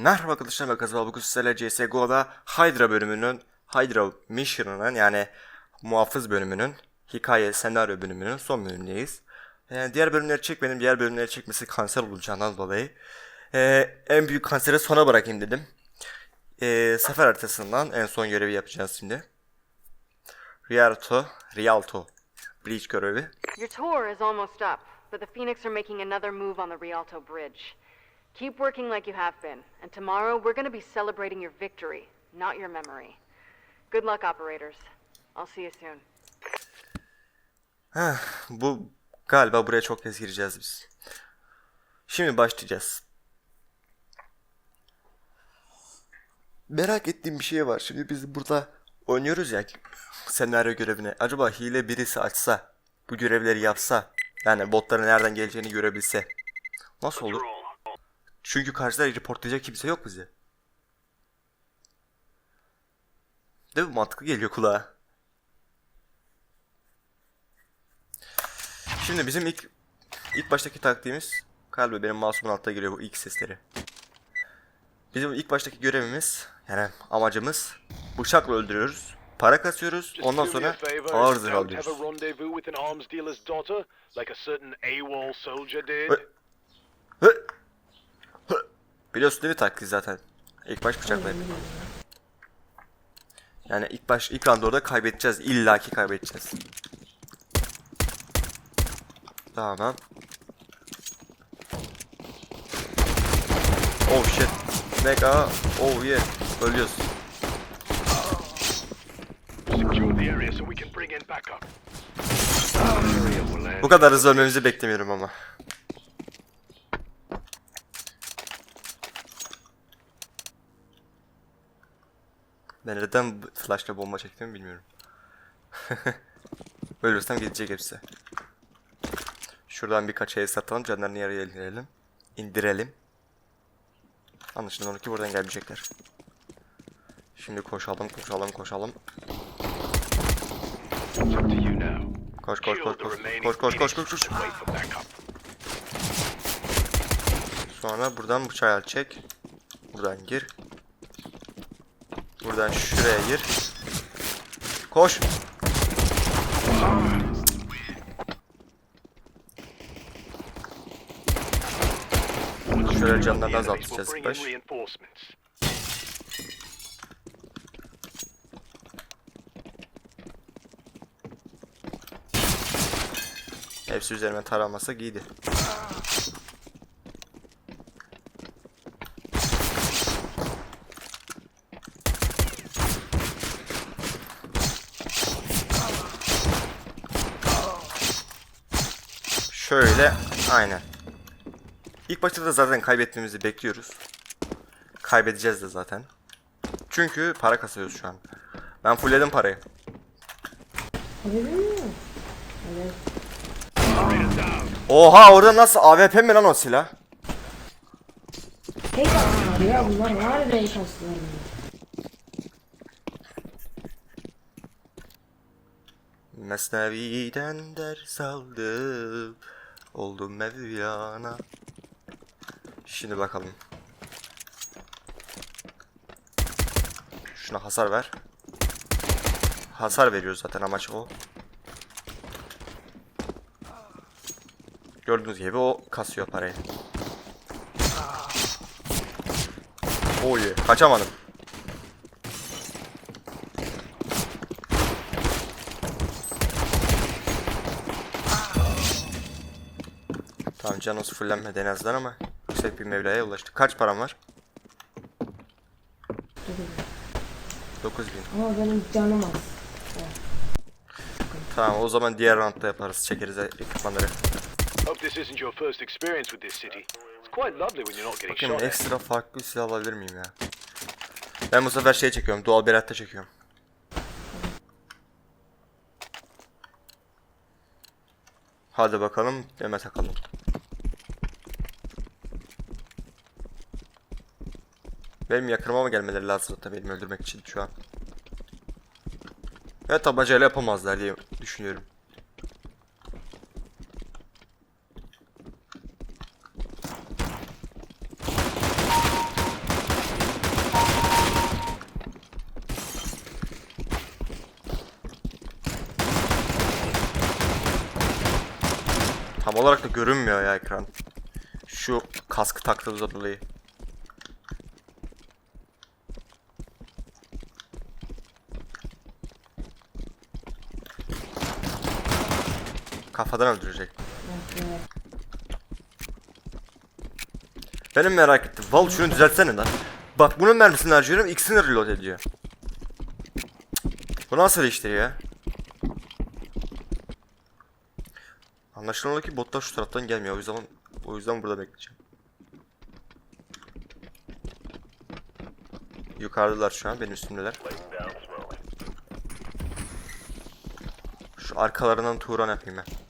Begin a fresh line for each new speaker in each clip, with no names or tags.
Merhaba arkadaşlar ben Kazma bugün sizlerle CSGO'da Hydra bölümünün Hydra Mission'ının yani muhafız bölümünün hikaye senaryo bölümünün son bölümündeyiz. Yani diğer bölümleri çekmedim. Diğer bölümleri çekmesi kanser olacağından dolayı. Ee, en büyük kanseri sona bırakayım dedim. Ee, sefer haritasından en son görevi yapacağız şimdi. Rialto, Rialto Breach görevi.
Your tour is almost up, but the Phoenix are making another move on the Rialto Bridge. Keep working like you have been, and tomorrow we're going to be celebrating your victory, not your memory. Good luck, operators. I'll see you soon.
Heh, bu galiba buraya çok kez gireceğiz biz. Şimdi başlayacağız. Merak ettiğim bir şey var. Şimdi biz burada oynuyoruz ya senaryo görevini. Acaba hile birisi açsa, bu görevleri yapsa, yani botların nereden geleceğini görebilse nasıl olur? Çünkü karşıda reportlayacak kimse yok bize. Değil mi? Mantıklı geliyor kulağa. Şimdi bizim ilk ilk baştaki taktiğimiz galiba benim mouse'umun altına giriyor bu ilk sesleri. Bizim ilk baştaki görevimiz yani amacımız bıçakla öldürüyoruz. Para kasıyoruz. Ondan sonra ağır zırh alıyoruz. Biliyorsun değil mi taktiği zaten? İlk baş bıçakla yapıyor. Yani ilk baş ilk anda orada kaybedeceğiz. İlla ki kaybedeceğiz. Tamam. Oh shit. Mega. Oh yeah. Ölüyoruz. Bu kadar hızlı ölmemizi beklemiyorum ama. Ben neden flashla bomba çektiğimi bilmiyorum. Ölürsem gidecek hepsi. Şuradan birkaç el satalım, canlarını yarıya indirelim. İndirelim. Anlaşılan onu ki buradan gelmeyecekler. Şimdi koşalım, koşalım, koşalım. Koş koş koş koş. Koş koş koş koş koş. Sonra buradan bıçağı çek. Buradan gir. Buradan şuraya gir. Koş. Şöyle canlarını azaltacağız baş. Hepsi üzerime taramasa giydi. Şöyle aynen. İlk başta da zaten kaybetmemizi bekliyoruz. Kaybedeceğiz de zaten. Çünkü para kasıyoruz şu an. Ben fullledim parayı. Oha orada nasıl AWP mi lan o silah?
Tek attılar ya bunlar var.
Mesnevi'den ders aldım. Oldum Mevlana. Şimdi bakalım. Şuna hasar ver. Hasar veriyoruz zaten amaç o. Gördüğünüz gibi o kasıyor parayı. Oy kaçamadım. Tamam Canos fullenmedi en azından ama yüksek bir mevlaya ulaştı. Kaç param var? 9000.
Ama benim canım az.
Tamam o zaman diğer roundda yaparız. Çekeriz ekipmanları.
Hope this isn't your first experience with this city. It's quite lovely when you're not getting
Bakayım ekstra farklı bir silah alabilir miyim ya? Ben bu sefer şey çekiyorum. Dual Berat'ta çekiyorum. Hadi bakalım. Deme takalım. Benim yakınıma mı gelmeleri lazım zaten benim öldürmek için şu an. Evet tabancayla yapamazlar diye düşünüyorum. Tam olarak da görünmüyor ya ekran. Şu kaskı taktığımız dolayı. Kafadan öldürecek. Benim merak ettim. Val şunu düzeltsene lan. Bak bunun mermisini harcıyorum ikisini reload ediyor. Bu nasıl iştir ya? Anlaşılan o ki botlar şu taraftan gelmiyor. O yüzden o yüzden burada bekleyeceğim. Yukarıdalar şu an benim üstümdeler. Şu arkalarından Turan yapayım ben.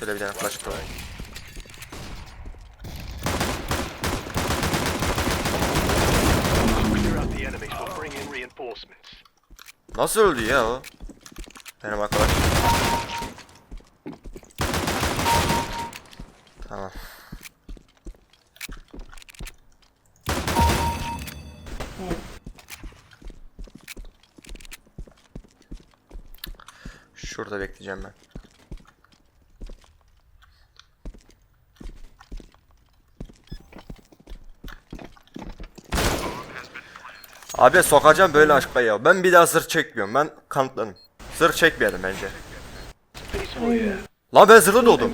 Şöyle bir tane flash koyayım. Nasıl öldü ya o? Benim arkadaş. Tamam. Şurada bekleyeceğim ben. Abi sokacağım böyle aşkla ya. Ben bir daha zırh çekmiyorum. Ben kanıtladım. Zırh çekmeyelim bence. Lan ben zırhlı doğdum.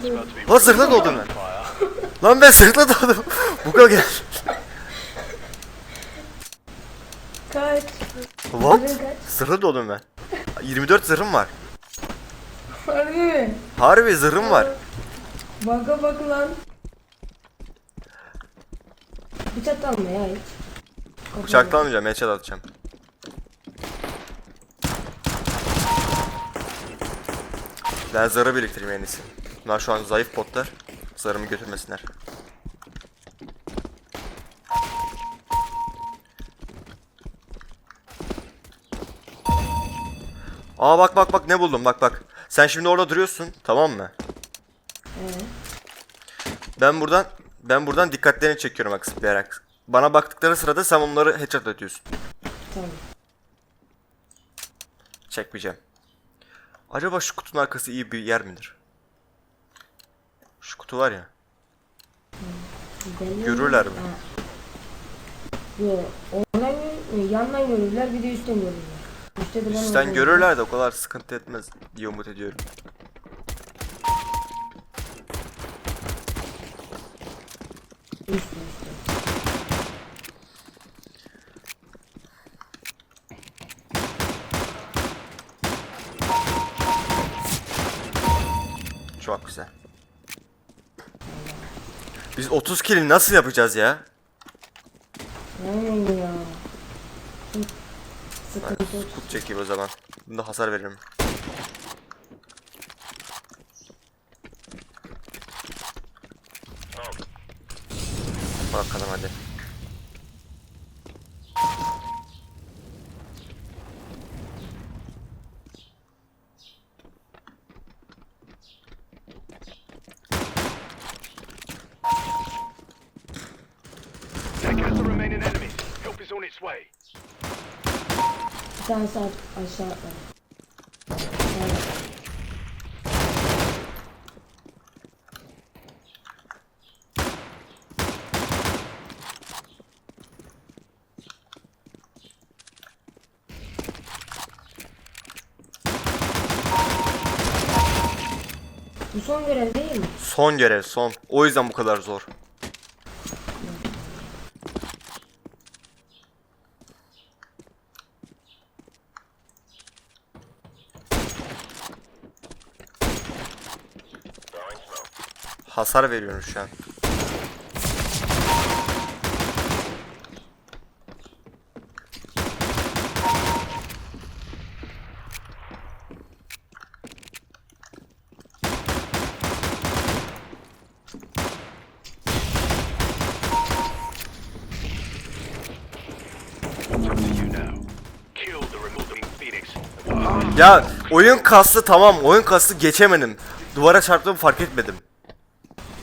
Lan zırhlı doğdum ben. Lan ben zırhlı doğdum. Bu gel.
Kaç. Kaç?
Zırhlı doğdum ben. 24 zırhım var.
Harbi mi?
Harbi zırhım var.
Baka bak lan. Bıçak alma ya hiç.
Bıçaklanmayacağım, headshot atacağım. Ben zarı biriktireyim en iyisi. Bunlar şu an zayıf botlar. Zarımı götürmesinler. Aa bak bak bak ne buldum bak bak. Sen şimdi orada duruyorsun tamam mı?
Ee,
Ben buradan ben buradan dikkatlerini çekiyorum bak zıplayarak. Bana baktıkları sırada sen onları headshot atıyorsun.
tamam.
Çekmeyeceğim. Acaba şu kutunun arkası iyi bir yer midir? Şu kutu var ya.
Belli
Görürler mi?
Ha. Yo, oradan gör- yandan görürler bir de üstten görürler. Üstte de
Üstten görürler de o kadar sıkıntı etmez diye umut ediyorum.
Üstte üstte.
Çok güzel. Biz 30 kill nasıl yapacağız ya?
Aynen ya. Çok Sıkıntı.
Kut çekeyim o zaman. Bunda hasar veririm. Bakalım hadi.
Take out the remaining enemies. Help is on its way.
Bir tane saat aşağı atladı. Bu son görev değil mi?
Son görev son. O yüzden bu kadar zor. Hasar veriyorum şu an. Ya oyun kastı tamam oyun kastı geçemedim. Duvara çarptığımı fark etmedim.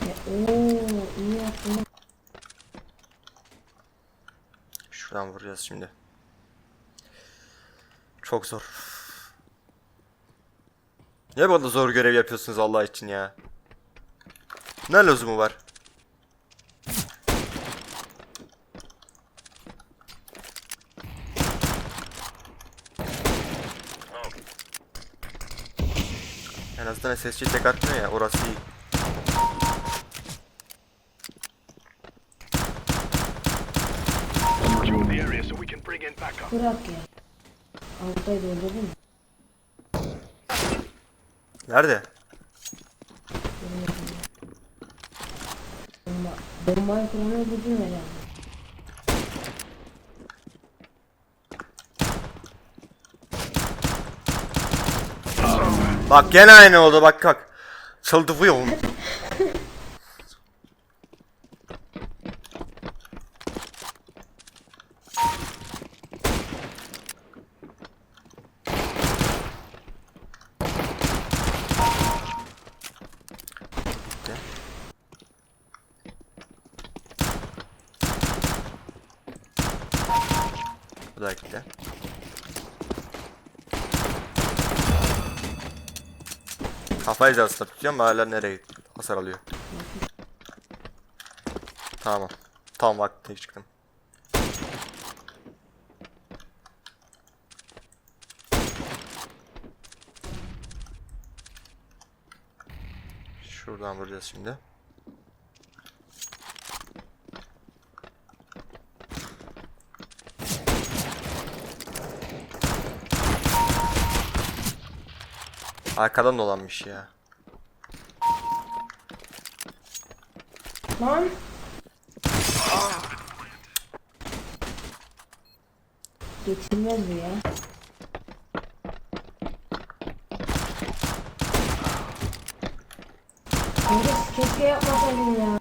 Ya, Oo, iyi yaptın.
Şuradan vuracağız şimdi. Çok zor. Niye bana zor görev yapıyorsunuz Allah için ya? Ne lüzumu var? En azından SSC tek atmıyor ya orası iyi.
Bırak ya. Alttaydı değil mi?
Nerede?
Bomba. Bombayı kuranı öldürdün herhalde.
Bak gene aynı oldu bak bak. Çıldırıyorum. Gitti. Bu da gitti. Kafa hizasında tutuyorum hala nereye? Hasar alıyor. Tamam. Tam vakti çıktım. Şuradan vuracağız şimdi. Arkadan dolanmış ya.
Lan! Geçilmez bu ya. Kanka keşke yapmasaydın ya.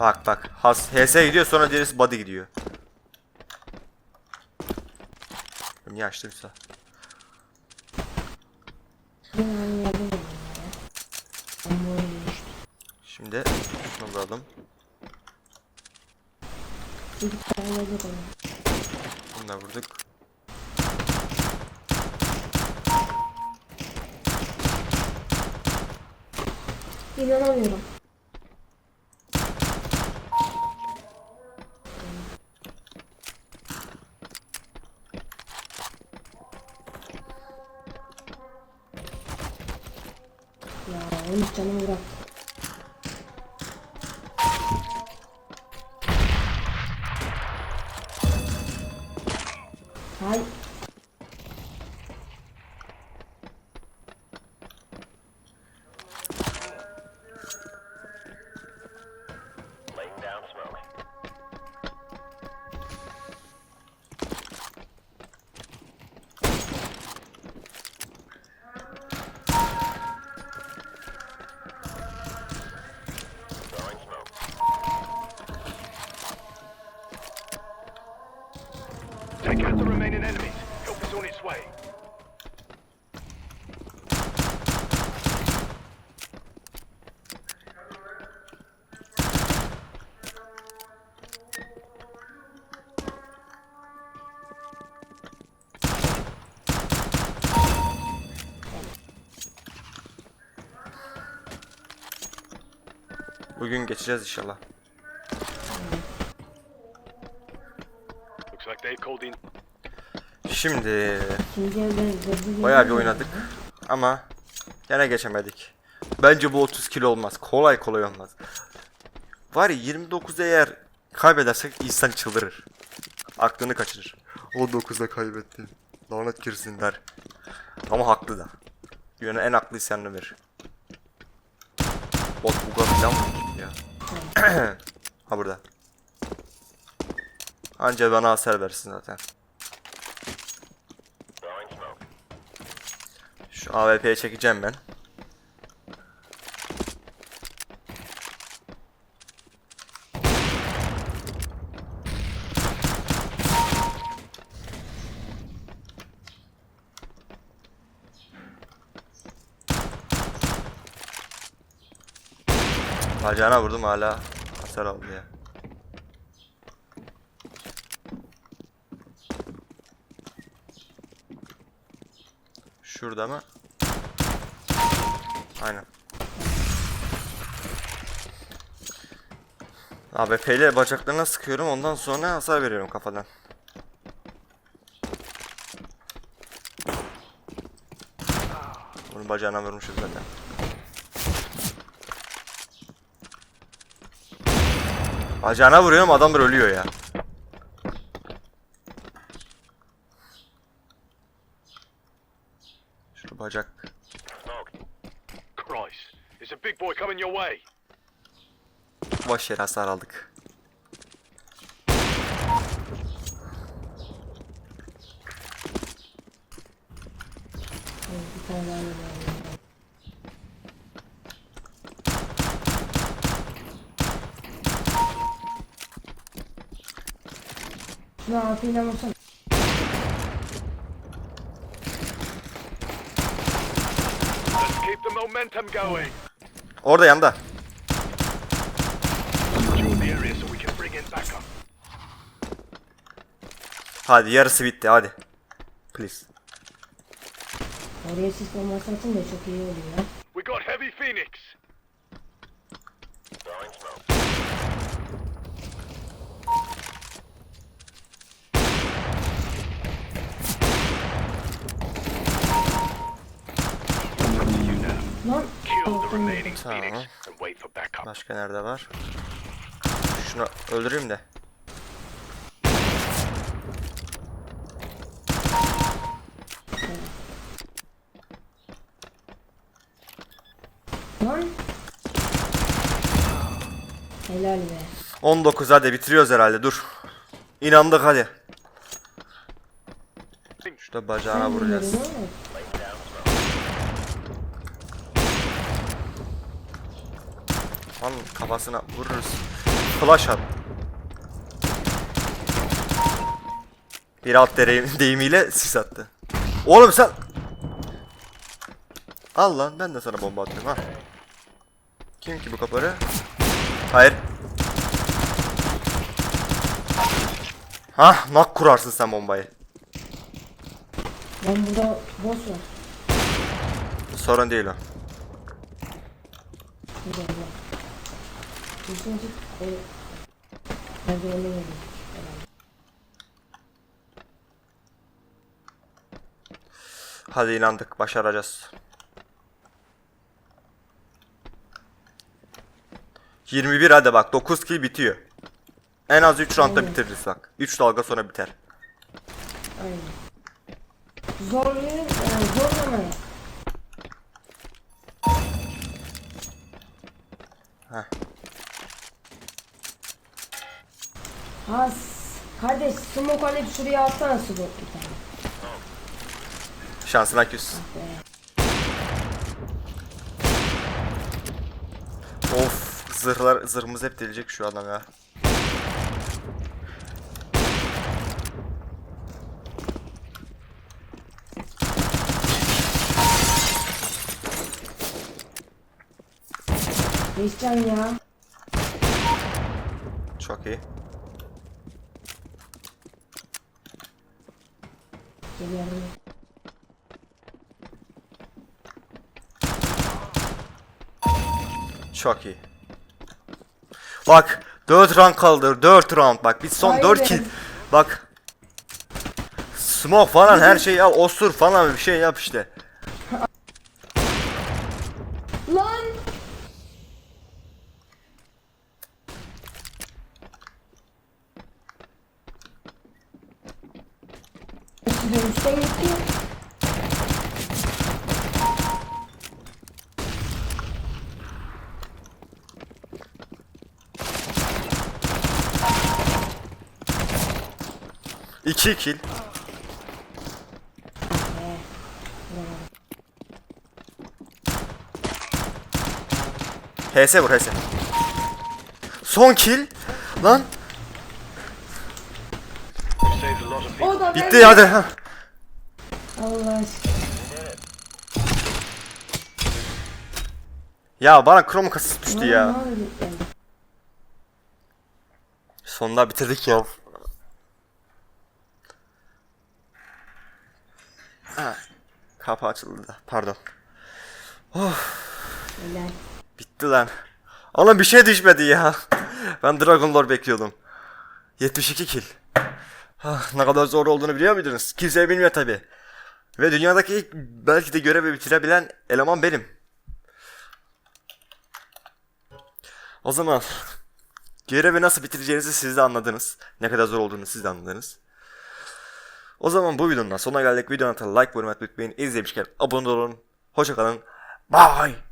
Bak bak. Has HS gidiyor sonra diğerisi body gidiyor. Niye açtıysa?
Ben aynı yerde buldum ya. Ben bu oyunu düştüm.
Şimdi şunu
onu.
Bunu da vurduk.
İnanamıyorum. Ya 13 canımı bırak.
Take out the remaining enemies. Help is on its way.
Bugün geçeceğiz inşallah. Şimdi bayağı bir oynadık ama gene geçemedik. Bence bu 30 kilo olmaz. Kolay kolay olmaz. Var ya 29 eğer kaybedersek insan çıldırır. Aklını kaçırır. 19'da kaybettim. Lanet girsin der. Ama haklı da. Yönü en haklı isyanını verir. Bot buga falan mı ya? ha burada. Anca bana hasar versin zaten. Şu AWP'ye çekeceğim ben. Bacağına vurdum hala hasar aldı ya. Şurada mı? Aynen. AWP ile bacaklarına sıkıyorum ondan sonra hasar veriyorum kafadan. Bunun bacağına vurmuşuz zaten. Bacağına vuruyorum adam da ölüyor ya.
Way.
Boş yere hasar aldık.
Evet, bir tane daha var. Şunu afiyla vursana.
Let's keep the momentum going.
Orada yanda.
Secure the area so we can bring in backup.
Hadi yarısı bitti hadi. Please.
Oraya sis bombası atın da çok iyi oluyor ya.
We got heavy Phoenix.
Lan
Kill the
alttan
remaining
yedim.
Phoenix
Tamam.
and wait for backup.
Başka nerede var? Şunu öldüreyim de.
Lan. Helal be.
19 hadi bitiriyoruz herhalde dur. İnandık hadi. Şurada bacağına vuracağız.
bilmiyorum ama
Lan kafasına vururuz. Flash at. Bir alt deyimiyle sis attı. Oğlum sen... Al lan ben de sana bomba atıyorum ha. Kim ki bu kaparı? Hayır. Hah nak kurarsın sen bombayı.
Lan burada boss var.
Sorun değil o.
Burada burada. Çık. E.
Hadi inandık başaracağız. 21 hadi bak 9 kill bitiyor. En az 3 roundda
Aynen.
bitiririz bak. 3 dalga sonra biter.
Aynen. Zorlayın, zorlamayın. S- kardeş smoke alıp şuraya atsana smoke bir tane.
Şansına küs.
Be.
Of zırhlar zırhımız hep delecek şu adam ya.
Geçcan ya.
Çok iyi.
Geliyorum.
Çok iyi. Bak 4 round kaldı. 4 round bak. Biz son 4
Aynen.
kill. Bak. Smoke falan her şey ya osur falan bir şey yap işte. 2 kill. HS vur HS. Son kill. Lan.
O da
Bitti hadi. Ha.
Allah aşkına.
Ya bana krom kasası düştü ya. Sonunda bitirdik ya. Ha. Kapı açıldı da. Pardon.
Helal.
Bitti lan. Oğlum bir şey düşmedi ya. Ben Dragon Lore bekliyordum. 72 kill. Ah, ne kadar zor olduğunu biliyor muydunuz? Kimse bilmiyor tabi. Ve dünyadaki ilk belki de görevi bitirebilen eleman benim. O zaman görevi nasıl bitireceğinizi siz de anladınız. Ne kadar zor olduğunu siz de anladınız. O zaman bu videonun sonuna geldik. Videonun like, yorum atmayı unutmayın. İzlemişken abone olun. Hoşçakalın. Bye.